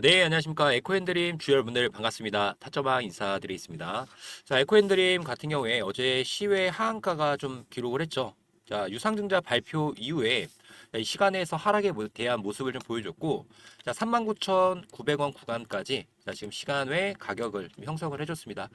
자, 네, 안녕하십니까. 에코핸드림 주열분들 반갑습니다. 타점왕 인사드리겠습니다. 자, 에코핸드림 같은 경우에 어제 시외 하한가가 좀 기록을 했죠. 자, 유상증자 발표 이후에 이 시간에서 하락에 모- 대한 모습을 좀 보여줬고, 자, 39,900원 구간까지 자, 지금 시간 외 가격을 좀 형성을 해줬습니다.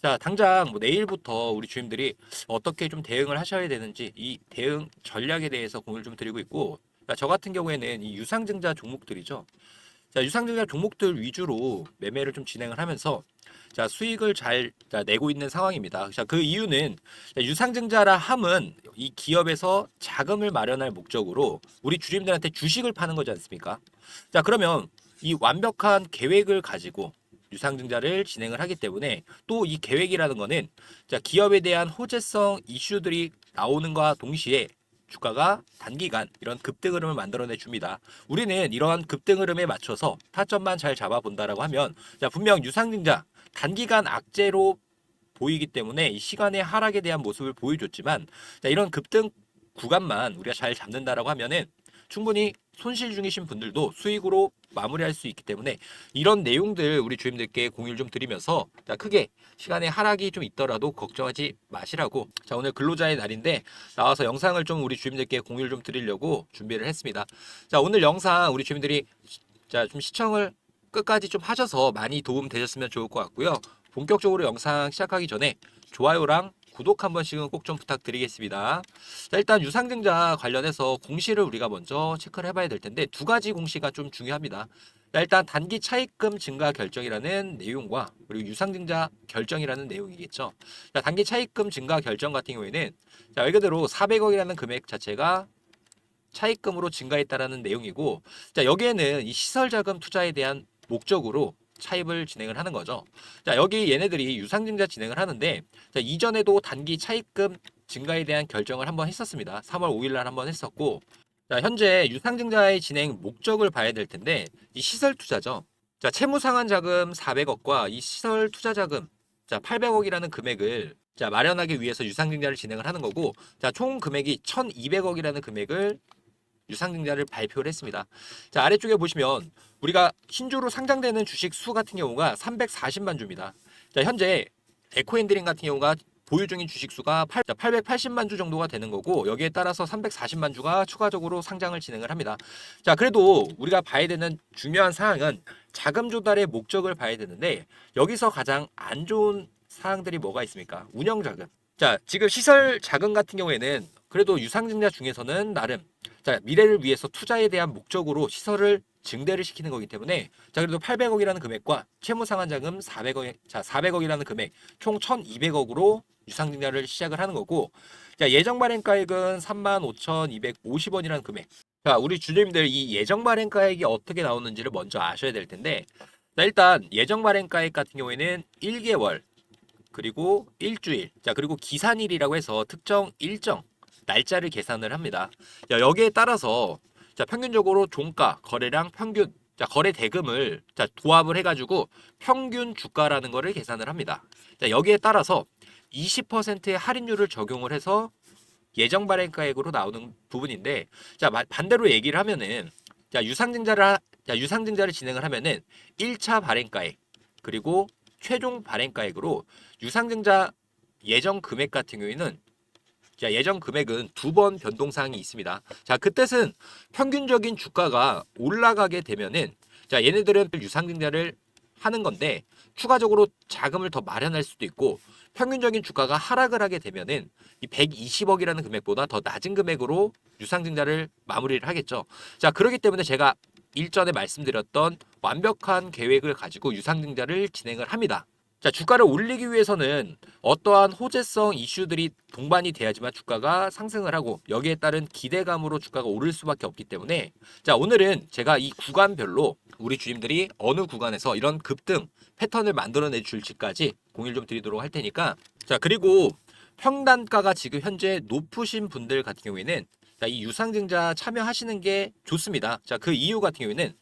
자, 당장 뭐 내일부터 우리 주임들이 어떻게 좀 대응을 하셔야 되는지 이 대응 전략에 대해서 공유를 좀 드리고 있고, 자, 저 같은 경우에는 이 유상증자 종목들이죠. 자, 유상증자 종목들 위주로 매매를 좀 진행을 하면서 자, 수익을 잘 자, 내고 있는 상황입니다. 자, 그 이유는 자, 유상증자라 함은 이 기업에서 자금을 마련할 목적으로 우리 주주님들한테 주식을 파는 거지 않습니까? 자, 그러면 이 완벽한 계획을 가지고 유상증자를 진행을 하기 때문에 또 이 계획이라는 거는 자, 기업에 대한 호재성 이슈들이 나오는 것과 동시에 주가가 단기간 이런 급등 흐름을 만들어내 줍니다. 우리는 이러한 급등 흐름에 맞춰서 타점만 잘 잡아본다라고 하면 자 분명 유상증자 단기간 악재로 보이기 때문에 이 시간의 하락에 대한 모습을 보여줬지만 자 이런 급등 구간만 우리가 잘 잡는다라고 하면은 충분히 손실 중이신 분들도 수익으로 마무리할 수 있기 때문에 이런 내용들 우리 주임들께 공유를 좀 드리면서 자 크게 시간의 하락이 좀 있더라도 걱정하지 마시라고 자 오늘 근로자의 날인데 나와서 영상을 좀 우리 주임들께 공유를 좀 드리려고 준비를 했습니다. 자 오늘 영상 우리 주임들이 자 좀 시청을 끝까지 좀 하셔서 많이 도움 되셨으면 좋을 것 같고요. 본격적으로 영상 시작하기 전에 좋아요랑 구독 한 번씩은 꼭 좀 부탁드리겠습니다. 자, 일단 유상증자 관련해서 공시를 우리가 먼저 체크를 해봐야 될 텐데 두 가지 공시가 좀 중요합니다. 자, 일단 단기 차입금 증가 결정이라는 내용과 그리고 유상증자 결정이라는 내용이겠죠. 자, 단기 차입금 증가 결정 같은 경우에는 자, 말 그대로 400억이라는 금액 자체가 차입금으로 증가했다라는 내용이고 자, 여기에는 이 시설 자금 투자에 대한 목적으로 차입을 진행을 하는 거죠. 자, 여기 얘네들이 유상증자 진행을 하는데 자, 이전에도 단기 차입금 증가에 대한 결정을 한번 했었습니다. 3월 5일 날 한번 했었고 자, 현재 유상증자의 진행 목적을 봐야 될 텐데 이 시설 투자죠. 자, 채무 상환 자금 400억과 이 시설 투자 자금 자, 800억이라는 금액을 자, 마련하기 위해서 유상증자를 진행을 하는 거고 자, 총 금액이 1,200억이라는 금액을 유상증자를 발표를 했습니다. 자, 아래쪽에 보시면 우리가 신주로 상장되는 주식 수 같은 경우가 340만 주입니다. 자, 현재 에코핸드링 같은 경우가 보유 중인 주식 수가 8, 880만 주 정도가 되는 거고 여기에 따라서 340만 주가 추가적으로 상장을 진행을 합니다. 자, 그래도 우리가 봐야 되는 중요한 사항은 자금 조달의 목적을 봐야 되는데 여기서 가장 안 좋은 사항들이 뭐가 있습니까? 운영 자금. 자, 지금 시설 자금 같은 경우에는 그래도 유상증자 중에서는 나름 자, 미래를 위해서 투자에 대한 목적으로 시설을 증대를 시키는 거기 때문에 자, 그래도 800억이라는 금액과 채무 상환 자금 400억 자, 400억이라는 금액 총 1,200억으로 유상 증자를 시작을 하는 거고 자, 예정 발행가액은 35,250원이라는 금액. 자, 우리 주주님들 이 예정 발행가액이 어떻게 나오는지를 먼저 아셔야 될 텐데 자, 일단 예정 발행가액 같은 경우에는 1개월 그리고 일주일 자, 그리고 기산일이라고 해서 특정 일정 날짜를 계산을 합니다. 자, 여기에 따라서 자, 평균적으로 종가, 거래량 평균, 자, 거래 대금을 자, 도합을 해가지고 평균 주가라는 거를 계산을 합니다. 자, 여기에 따라서 20%의 할인율을 적용을 해서 예정 발행가액으로 나오는 부분인데, 자, 마- 반대로 얘기를 하면은, 자, 유상증자를, 하- 자, 유상증자를 진행을 하면은 1차 발행가액, 그리고 최종 발행가액으로 유상증자 예정 금액 같은 경우에는 자, 예정 금액은 두 번 변동사항이 있습니다. 자, 그 뜻은 평균적인 주가가 올라가게 되면은 자, 얘네들은 유상증자를 하는 건데 추가적으로 자금을 더 마련할 수도 있고 평균적인 주가가 하락을 하게 되면은 이 120억이라는 금액보다 더 낮은 금액으로 유상증자를 마무리를 하겠죠. 자, 그렇기 때문에 제가 일전에 말씀드렸던 완벽한 계획을 가지고 유상증자를 진행을 합니다. 자, 주가를 올리기 위해서는 어떠한 호재성 이슈들이 동반이 돼야지만 주가가 상승을 하고 여기에 따른 기대감으로 주가가 오를 수밖에 없기 때문에 자, 오늘은 제가 이 구간별로 우리 주님들이 어느 구간에서 이런 급등 패턴을 만들어내 줄지까지 공유를 좀 드리도록 할 테니까 자, 그리고 평단가가 지금 현재 높으신 분들 같은 경우에는 자, 이 유상증자 참여하시는 게 좋습니다. 자, 그 이유 같은 경우에는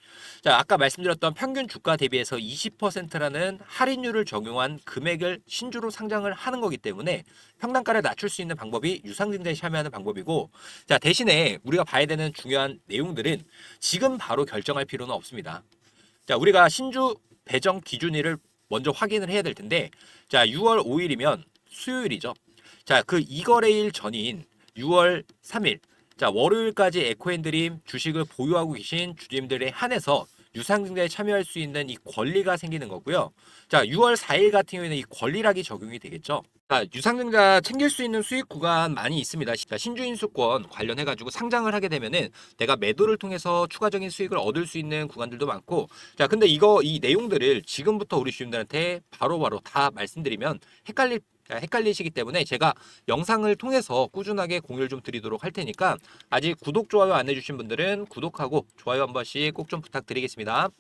자, 아까 말씀드렸던 평균 주가 대비해서 20%라는 할인율을 적용한 금액을 신주로 상장을 하는 거기 때문에 평단가를 낮출 수 있는 방법이 유상증자에 참여하는 방법이고 자, 대신에 우리가 봐야 되는 중요한 내용들은 지금 바로 결정할 필요는 없습니다. 자, 우리가 신주 배정 기준일을 먼저 확인을 해야 될 텐데, 자, 6월 5일이면 수요일이죠. 자, 그 이거래일 전인 6월 3일, 자, 월요일까지 에코핸드림 주식을 보유하고 계신 주주님들에 한해서 유상증자에 참여할 수 있는 이 권리가 생기는 거고요. 자, 6월 4일 같은 경우에는 이 권리락이 적용이 되겠죠. 자, 유상증자 챙길 수 있는 수익 구간 많이 있습니다. 자, 신주인수권 관련해 가지고 상장을 하게 되면은 내가 매도를 통해서 추가적인 수익을 얻을 수 있는 구간들도 많고, 자, 근데 이거 이 내용들을 지금부터 우리 주님들한테 바로바로 다 말씀드리면 헷갈릴 헷갈리시기 때문에 제가 영상을 통해서 꾸준하게 공유를 좀 드리도록 할 테니까 아직 구독, 좋아요 안 해주신 분들은 구독하고 좋아요 한 번씩 꼭 좀 부탁드리겠습니다.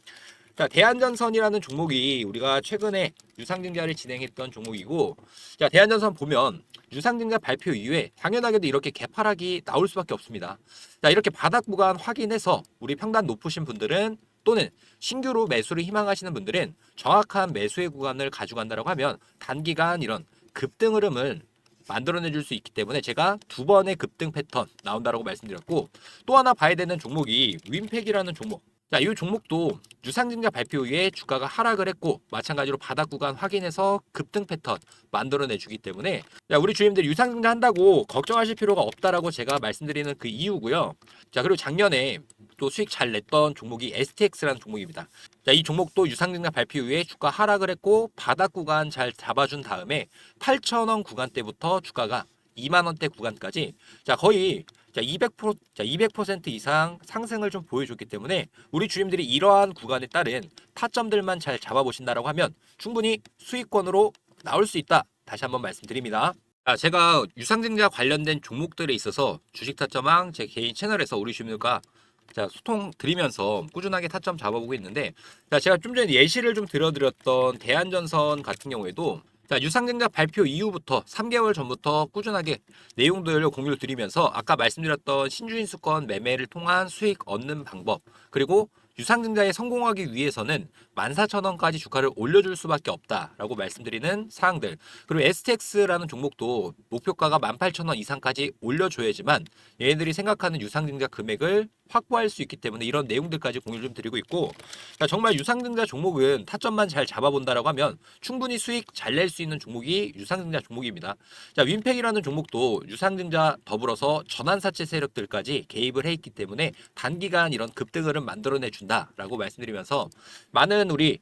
자, 대한전선이라는 종목이 우리가 최근에 유상증자를 진행했던 종목이고, 자, 대한전선 보면 유상증자 발표 이후에 당연하게도 이렇게 개파락이 나올 수밖에 없습니다. 자, 이렇게 바닥 구간 확인해서 우리 평단 높으신 분들은 또는 신규로 매수를 희망하시는 분들은 정확한 매수의 구간을 가져간다고 하면 단기간 이런 급등 흐름을 만들어내 줄 수 있기 때문에 제가 두 번의 급등 패턴 나온다라고 말씀드렸고 또 하나 봐야 되는 종목이 윈팩이라는 종목. 자, 이 종목도 유상증자 발표 이후에 주가가 하락을 했고 마찬가지로 바닥 구간 확인해서 급등 패턴 만들어내 주기 때문에 자, 우리 주님들 유상증자 한다고 걱정하실 필요가 없다라고 제가 말씀드리는 그 이유고요. 자, 그리고 작년에 또 수익 잘 냈던 종목이 STX라는 종목입니다. 자, 이 종목도 유상증자 발표 이후에 주가 하락을 했고 바닥 구간 잘 잡아준 다음에 8,000원 구간대부터 주가가 2만 원대 구간까지 자 거의 자 200% 자, 200% 이상 상승을 좀 보여줬기 때문에 우리 주님들이 이러한 구간에 따른 타점들만 잘 잡아보신다라고 하면 충분히 수익권으로 나올 수 있다. 다시 한번 말씀드립니다. 아, 제가 유상증자 관련된 종목들에 있어서 주식 타점왕 제 개인 채널에서 우리 주님들과 자, 소통 드리면서 꾸준하게 타점 잡아보고 있는데 자, 제가 좀 전에 예시를 좀 들어드렸던 대한전선 같은 경우에도 자, 유상증자 발표 이후부터 3개월 전부터 꾸준하게 내용들을 공유를 드리면서 아까 말씀드렸던 신주인수권 매매를 통한 수익 얻는 방법 그리고 유상증자에 성공하기 위해서는 14,000원까지 주가를 올려줄 수밖에 없다라고 말씀드리는 사항들. 그리고 STX라는 종목도 목표가가 18,000원 이상까지 올려줘야지만 얘네들이 생각하는 유상증자 금액을 확보할 수 있기 때문에 이런 내용들까지 공유를 좀 드리고 있고 자, 정말 유상증자 종목은 타점만 잘 잡아본다라고 하면 충분히 수익 잘 낼 수 있는 종목이 유상증자 종목입니다. 자, 윈팩이라는 종목도 유상증자 더불어서 전환사채 세력들까지 개입을 해 있기 때문에 단기간 이런 급등을 만들어내 준다라고 말씀드리면서 많은 우리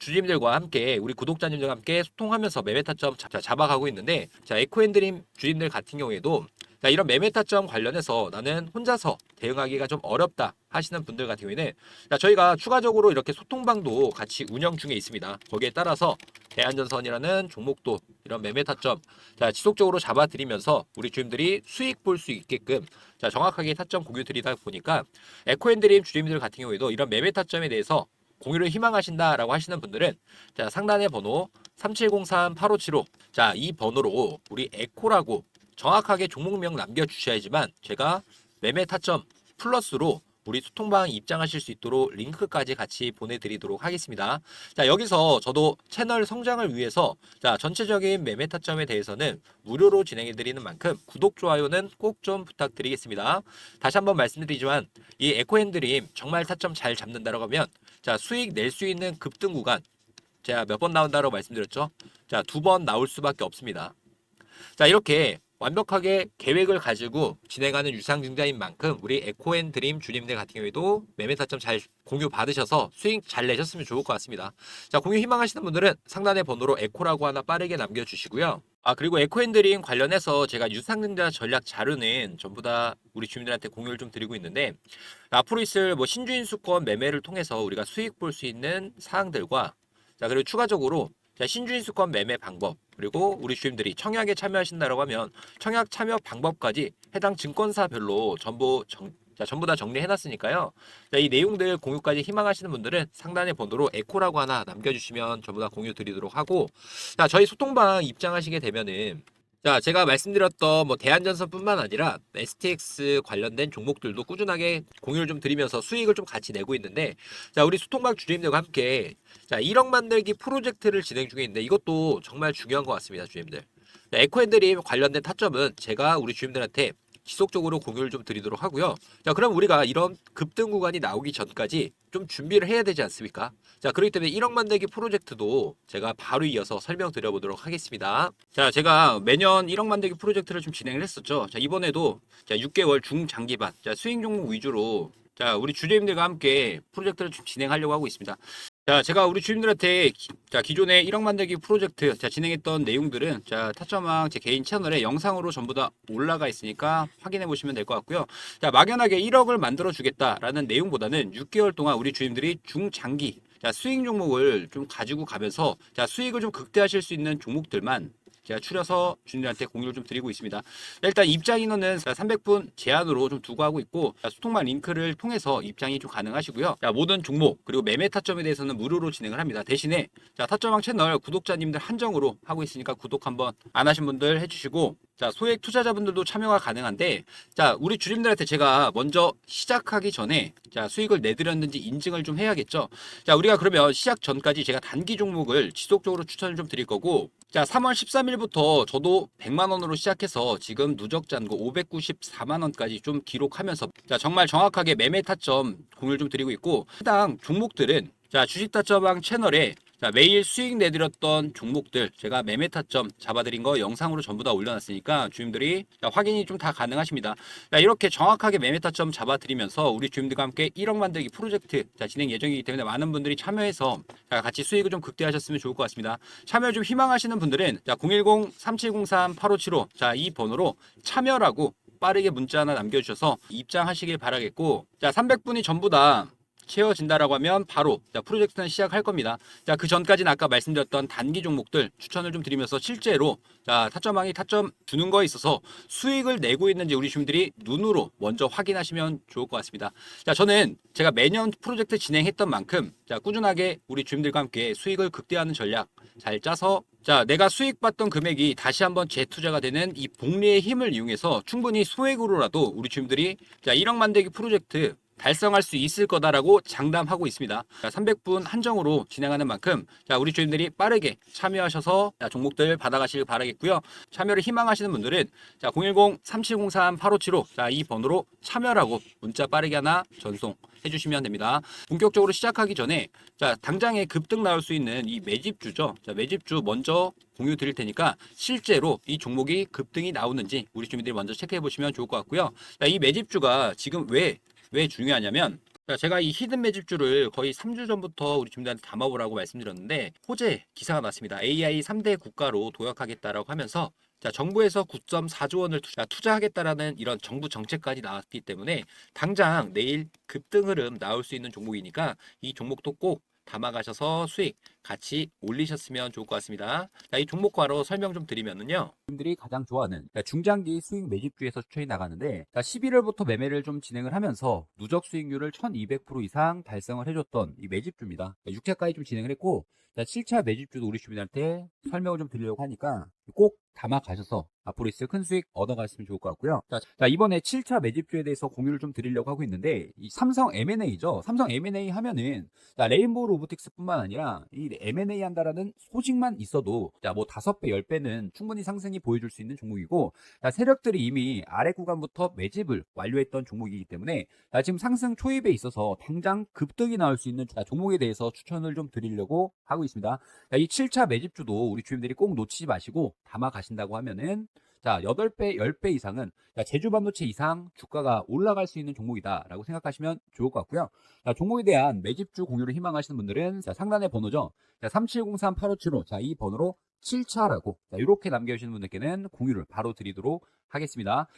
주주님들과 함께 우리 구독자님들과 함께 소통하면서 매매 타점 잡- 잡아가고 있는데 자 에코엔드림 주주님들 같은 경우에도 자 이런 매매 타점 관련해서 나는 혼자서 대응하기가 좀 어렵다 하시는 분들 같은 경우에는 자 저희가 추가적으로 이렇게 소통방도 같이 운영 중에 있습니다. 거기에 따라서 대한전선이라는 종목도 이런 매매 타점 자 지속적으로 잡아드리면서 우리 주주님들이 수익 볼 수 있게끔 자 정확하게 타점 공유 드리다 보니까 에코엔드림 주주님들 같은 경우에도 이런 매매 타점에 대해서 공유를 희망하신다라고 하시는 분들은 자 상단의 번호 3703-8575 자 이 번호로 우리 에코라고 정확하게 종목명 남겨주셔야지만 제가 매매 타점 플러스로 우리 소통방 입장하실 수 있도록 링크까지 같이 보내드리도록 하겠습니다. 자 여기서 저도 채널 성장을 위해서 자 전체적인 매매 타점에 대해서는 무료로 진행해드리는 만큼 구독 좋아요는 꼭 좀 부탁드리겠습니다. 다시 한번 말씀드리지만 이 에코핸드림 정말 타점 잘 잡는다라고 하면 자 수익 낼 수 있는 급등 구간 제가 몇 번 나온다고 말씀드렸죠. 자 두 번 나올 수밖에 없습니다. 자 이렇게 완벽하게 계획을 가지고 진행하는 유상증자인 만큼 우리 에코앤드림 주님들 같은 경우에도 매매 타점 잘 공유 받으셔서 수익 잘 내셨으면 좋을 것 같습니다. 자 공유 희망하시는 분들은 상단의 번호로 에코라고 하나 빠르게 남겨주시고요. 아 그리고 에코앤드림 관련해서 제가 유상증자 전략 자료는 전부 다 우리 주민들한테 공유를 좀 드리고 있는데 앞으로 있을 뭐 신주인 수권 매매를 통해서 우리가 수익 볼 수 있는 사항들과 자 그리고 추가적으로 자, 신주인 수권 매매 방법 그리고 우리 주임들이 청약에 참여하신다고 하면 청약 참여 방법까지 해당 증권사별로 전부 정, 자, 전부 다 정리해놨으니까요. 자, 이 내용들 공유까지 희망하시는 분들은 상단의 번호로 에코라고 하나 남겨주시면 전부 다 공유 드리도록 하고 자 저희 소통방 입장하시게 되면은 자, 제가 말씀드렸던 뭐 대한전선뿐만 아니라 STX 관련된 종목들도 꾸준하게 공유를 좀 드리면서 수익을 좀 같이 내고 있는데 자, 우리 소통방 주주님들과 함께 자, 1억 만들기 프로젝트를 진행 중에 있는데 이것도 정말 중요한 것 같습니다. 자, 에코핸드림 관련된 타점은 제가 우리 주주님들한테 지속적으로 공유를 좀 드리도록 하고요. 자, 그럼 우리가 이런 급등 구간이 나오기 전까지 좀 준비를 해야 되지 않습니까? 자, 그렇기 때문에 1억 만들기 프로젝트도 제가 바로 이어서 설명드려 보도록 하겠습니다. 자, 제가 매년 1억 만들기 프로젝트를 좀 진행을 했었죠. 자, 이번에도 자, 6개월 중장기반, 자, 스윙 종목 위주로 자, 우리 주주님들과 함께 프로젝트를 좀 진행하려고 하고 있습니다. 자, 제가 우리 주님들한테 기, 자, 기존에 1억 만들기 프로젝트 자, 진행했던 내용들은 자, 타점왕 제 개인 채널에 영상으로 전부 다 올라가 있으니까 확인해 보시면 될 것 같고요. 자, 막연하게 1억을 만들어 주겠다라는 내용보다는 6개월 동안 우리 주님들이 중장기 자, 수익 종목을 좀 가지고 가면서 자, 수익을 좀 극대화하실 수 있는 종목들만 제가 추려서 주님들한테 공유를 좀 드리고 있습니다. 자, 일단 입장 인원은 300분 제한으로 좀 두고 하고 있고 자, 소통만 링크를 통해서 입장이 좀 가능하시고요. 자, 모든 종목 그리고 매매 타점에 대해서는 무료로 진행을 합니다. 대신에 자, 타점왕 채널 구독자님들 한정으로 하고 있으니까 구독 한번 안 하신 분들 해주시고 자, 소액 투자자분들도 참여가 가능한데 자, 우리 주님들한테 제가 먼저 시작하기 전에 자, 수익을 내드렸는지 인증을 좀 해야겠죠. 자, 우리가 그러면 시작 전까지 제가 단기 종목을 지속적으로 추천을 좀 드릴 거고 자, 3월 13일 부터 저도 100만 원으로 시작해서 지금 누적 잔고 594만 원까지 좀 기록하면서 자, 정말 정확하게 매매 타점 공유를 좀 드리고 있고 해당 종목들은 자, 주식 타점왕 채널에 자, 매일 수익 내드렸던 종목들 제가 매매 타점 잡아드린 거 영상으로 전부 다 올려놨으니까 주님들이 자, 확인이 좀 다 가능하십니다. 자, 이렇게 정확하게 매매 타점 잡아드리면서 우리 주님들과 함께 1억 만들기 프로젝트 자, 진행 예정이기 때문에 많은 분들이 참여해서 자, 같이 수익을 좀 극대화하셨으면 좋을 것 같습니다. 참여 좀 희망하시는 분들은 자, 010-3703-8575 자, 이 번호로 참여라고 빠르게 문자 하나 남겨주셔서 입장하시길 바라겠고 자 300분이 전부 다 채워진다라고 하면 바로 자, 프로젝트는 시작할 겁니다. 자, 그 전까지는 아까 말씀드렸던 단기 종목들 추천을 좀 드리면서 실제로 자, 타점왕이 타점 주는 거에 있어서 수익을 내고 있는지 우리 주민들이 눈으로 먼저 확인하시면 좋을 것 같습니다. 자, 저는 제가 매년 프로젝트 진행했던 만큼 자, 꾸준하게 우리 주민들과 함께 수익을 극대화하는 전략 잘 짜서 자, 내가 수익 봤던 금액이 다시 한번 재투자가 되는 이 복리의 힘을 이용해서 충분히 소액으로라도 우리 주민들이 자, 1억 만들기 프로젝트 달성할 수 있을 거다라고 장담하고 있습니다. 자, 300분 한정으로 진행하는 만큼 자, 우리 주인들이 빠르게 참여하셔서 자, 종목들 받아가시길 바라겠고요. 참여를 희망하시는 분들은 자, 010-3703-8575 자, 이 번호로 참여라고 문자 빠르게 하나 전송 해주시면 됩니다. 본격적으로 시작하기 전에 자 당장에 급등 나올 수 있는 이 매집주죠. 자 매집주 먼저 공유 드릴 테니까 실제로 이 종목이 급등이 나오는지 우리 주민들이 먼저 체크해 보시면 좋을 것 같고요. 자, 이 매집주가 지금 왜 왜 중요하냐면 자, 제가 이 히든 매집주를 거의 3주 전부터 우리 주민들한테 담아보라고 말씀드렸는데 호재 기사가 났습니다. AI 3대 국가로 도약하겠다라고 하면서 자, 정부에서 9.4조 원을 투자, 투자하겠다라는 이런 정부 정책까지 나왔기 때문에 당장 내일 급등 흐름 나올 수 있는 종목이니까 이 종목도 꼭 담아가셔서 수익 같이 올리셨으면 좋을 것 같습니다. 자, 이 종목과로 설명 좀 드리면은요. 분들이 가장 좋아하는 중장기 수익 매집주에서 추천이 나가는데 11월부터 매매를 좀 진행을 하면서 누적 수익률을 1200% 이상 달성을 해줬던 이 매집주입니다. 6차까지 좀 진행을 했고 7차 매집주도 우리 주민한테 설명을 좀 드리려고 하니까 꼭 담아 가셔서 앞으로 있을 큰 수익 얻어 가시면 좋을 것 같고요. 자, 자, 이번에 7차 매집주에 대해서 공유를 좀 드리려고 하고 있는데 이 삼성 M&A죠. 삼성 M&A 하면은 자, 레인보우 로보틱스뿐만 아니라 이 M&A 한다라는 소식만 있어도 자, 뭐 5배, 10배는 충분히 상승이 보여줄 수 있는 종목이고 자, 세력들이 이미 아래 구간부터 매집을 완료했던 종목이기 때문에 자, 지금 상승 초입에 있어서 당장 급등이 나올 수 있는 자, 종목에 대해서 추천을 좀 드리려고 하고 있습니다. 자, 이 7차 매집주도 우리 주민들이 꼭 놓치지 마시고 담아 가신다고 하면은 자, 8배, 10배 이상은 자, 제주 반도체 이상 주가가 올라갈 수 있는 종목이다라고 생각하시면 좋을 것 같고요. 자, 종목에 대한 매집주 공유를 희망하시는 분들은 자, 상단의 번호죠. 자, 3703-8575. 자, 이 번호로 7차라고 자, 이렇게 남겨주시는 분들께는 공유를 바로 드리도록 하겠습니다.